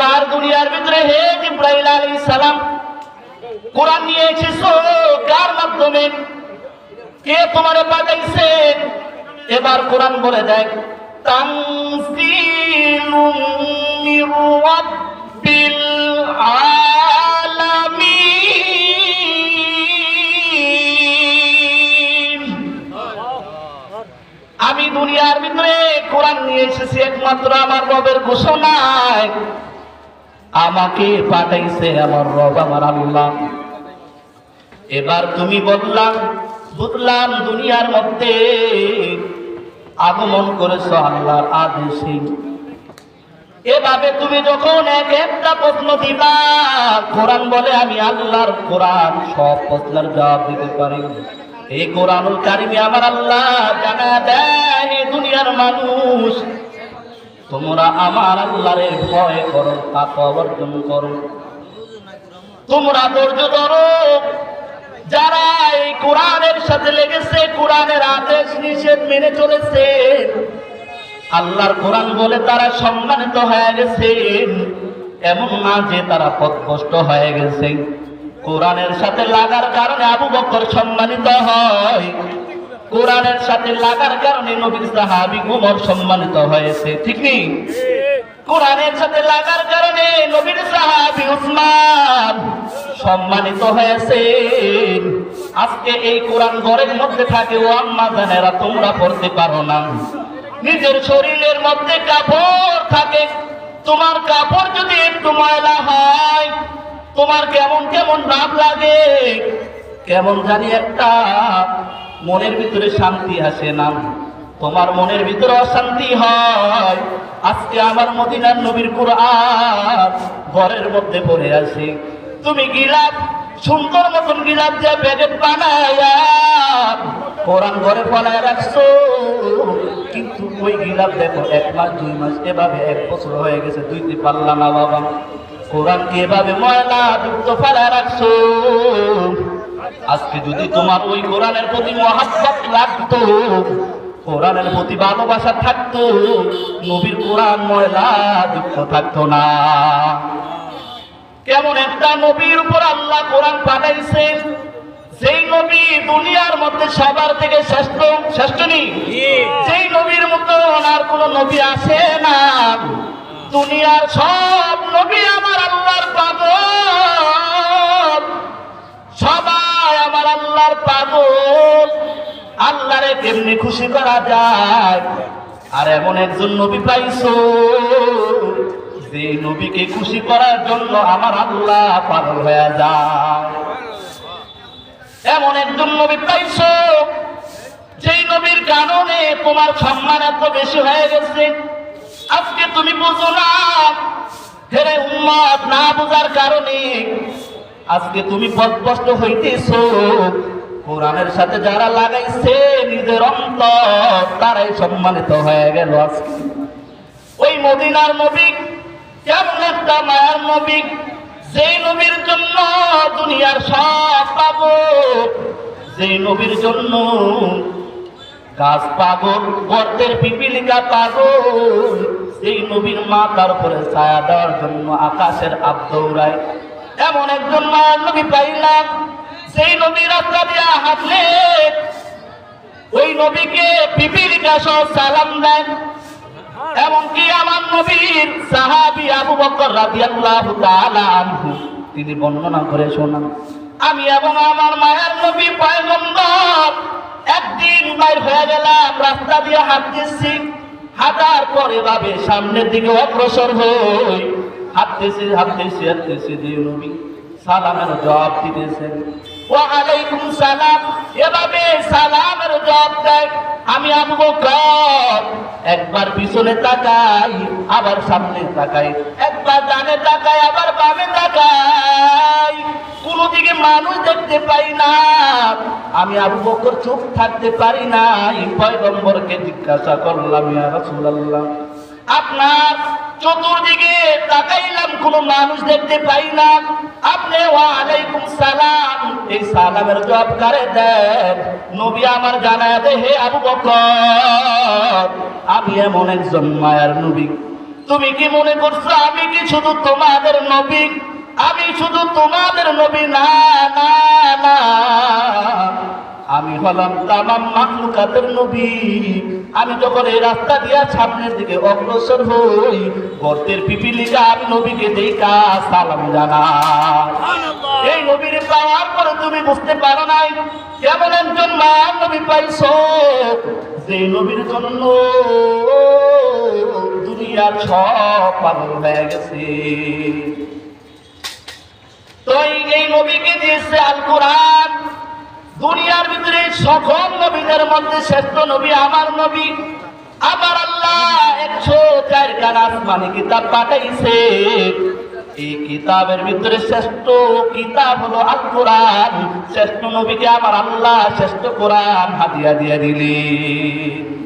এবার দুনিয়ার ভিতরে হে জিব্রাইল আলাইহিস সালাম, কোরআন নিয়ে এসেছ কার মাধ্যমে? কে তোমারে পাঠাইছে? এবার কোরআন বলে দেয় তানসিলুম মির রাব্বিল আলামিন। আমি দুনিয়ার ভিতরে কোরআন নিয়ে এসেছি একমাত্র আমার রবের ঘোষণায়। আমাকে পাঠাইছে আমার রব, আমার আল্লাহ। এবার তুমি বললাম বুঝলাম দুনিয়ার মধ্যে আগমন করেছ আল্লাহর আদেশে। এভাবে তুমি যখন এক একটা প্রশ্ন দিবা, কোরআন বলে আমি আল্লাহর কোরআন, সব প্রশ্নের জবাব দিতে পারি। এই কোরআনুল কারিমে আমার আল্লাহ জানা দেয় দুনিয়ার মানুষ তোমরা আমার আল্লাহরে ভয় করো, তাকে অবর্জন করো। তোমরা ধৈর্য ধরো। যারা এই কোরআনের সাথে লেগেছে, কোরআনের আদেশ নিষেধ মেনে চলেছে, আল্লাহর কোরআন বলে তারা সম্মানিত হয়ে গেছে। এমন না যে তারা পথভ্রষ্ট হয়ে গেছে। কোরআনের সাথে লাগার কারণে আবু বকর সম্মানিত হয়। কোরআনের সাথে লাগার কারণে নবীর সাহাবি উমর সম্মানিত হয়েছে, ঠিক নেই কোরআনের সাথে লাগার কারণে নবীর সাহাবি উসমান সম্মানিত হয়েছে। আজকে এই কোরআন ঘরের মধ্যে থাকে, ও আম্মা জানেরা, তোমরা পড়তে পারো না। নিজের শরীরের মধ্যে কাপড় থাকে। তোমার কাপড় যদি একটু ময়লা হয়, তোমার কেমন কেমন ভাব লাগে? কেমন জানি একটা মনের ভিতরে শান্তি আসে না। তোমার মনের ভিতরে অশান্তি হয়। আজকে আমার মদিনার নবীর কোরআন ঘরের মধ্যে পড়ে আছে। তুমি গিলাপ, সুন্দর মতন গিলাপ দিয়ে প্যাকেট বানায়া কোরআন ঘরে ফলায় রাখছো। কিন্তু ওই গিলাপ দেখো, এক মাস, দুই মাস, এভাবে এক বছর হয়ে গেছে দুইতে পারলা না বাবা। কোরআনকে এভাবে ময়লা যুক্ত ফেলায় রাখছো। আজকে যদি তোমার ওই কোরআনের প্রতি মহাব্বত লাগতো, কোরআনের প্রতি ভালোবাসা থাকতো, নবীর কোরআন ময়লা যুক্ত থাকতো না। কেমন একটা নবীর উপর আল্লাহ কোরআন পাঠাইছেন যেই নবী দুনিয়ার মধ্যে সবার থেকে শ্রেষ্ঠ শ্রেষ্ঠ নেই যেই নবীর মতো আর কোন নবী আসে না। দুনিয়ার সব নবী আমার আল্লাহর পাগল কেমনি খুশি করা যায়। আর এমন একজন নবী পাইছো, যে নবীকে খুশি করার জন্য আমার আল্লাহ পাগল হয়ে যায়। এমন একজন নবী পাইছো, যেই নবীর কারণে তোমার সম্মান এত বেশি হয়ে গেছে। আজকে তুমি বুঝো না, হেরে উম্মত না বোঝার কারণে আজকে তুমি পথভ্রষ্ট হইতেছো। কোরআনের সাথে যারা লাগাইছে নিজের অন্তর, তারাই সম্মানিত হয়ে গেল ওই মদিনার নবী, কেমন একটা মায়ার নবী, যেই নবীর জন্য দুনিয়ার সব পাবো, যেই নবীর জন্য গাছ পাগল, গর্তের পিপিলিকা পাগল সেই নবীর মাথার উপরে ছায়া দেওয়ার জন্য আকাশের আপ দৌড়ায়। এমন একজন মায়ের নবী পাইলাম। সেই নবী রাস্তা দিয়া হাঁটলে ওই নবীকে পিপিলিকা সহ সালাম দেন। এমনকি আমার নবীর সাহাবি আবু বকর রাদিয়াল্লাহু তাআলা তিনি বর্ণনা করে শোনান, আমি এবং আমার মায়ের নবী পয়গম্বর একদিন বাইর হয়ে গেলাম, রাস্তা দিয়ে হাঁটতেছি। হাঁটার পরে ভাবে সামনের দিকে অগ্রসর হই। হাঁটতেছি হাঁটতেছি হাঁটতেছি যে নবী সালামের জবাব দিতেছেন। ওয়া আলাইকুম সালাম। এভাবে সালামের জবাব দেয়। আমি আবু বকর একবার পিছনে তাকাই, আবার সামনে তাকাই। একবার ডানে তাকাই, আবার বামে তাকাই। কোনো দিকে মানুষ দেখতে পাই না। আমি আবু বকর চুপ থাকতে পারি না পয়গম্বরকে জিজ্ঞাসা করলাম, ইয়া রাসূলুল্লাহ, আপনার চতুর্দিকে তাকাইলাম, কোন মানুষ দেখতে পাই না। আপনি ওয়া আলাইকুম সালাম এই সালামের জবাব কারে দেন? নবী আমার জানায় দে হে আবু বকর, আমি এমন একজন মায়ার নবী। তুমি কি মনে করছ আমি কি শুধু তোমাদের নবী? আমি শুধু তোমাদের নবী, না না না। আমি হলাম তামাম মাখলুকাতের নবী। আমি যখন এই রাস্তা দিয়া সামনের দিকে অগ্রসর হই গর্তের পিপিলিকা আমি নবীকে দেখা সালাম জানাই। এই নবীর পাওয়ার পরে তুমি বুঝতে পারো নাই কেমন একজন মায়ার নবী পাইছো। যে নবীর জন্য দুনিয়ার সব পাগল হয়ে গেছে। তো এই- এই নবীকে দিয়েছে আল কোরআন দুনিয়ার ভিতরে সকল নবীদের মধ্যে শ্রেষ্ঠ নবী আমার নবী। আবার আল্লাহ একশো চার খান মানে কিতাব পাঠাইছে। এই কিতাবের ভিতরে শ্রেষ্ঠ কিতাব হলো আল কোরআন শ্রেষ্ঠ নবীকে আমার আল্লাহ, শ্রেষ্ঠ কোরআন হাতিয়া দিয়া দিলেন।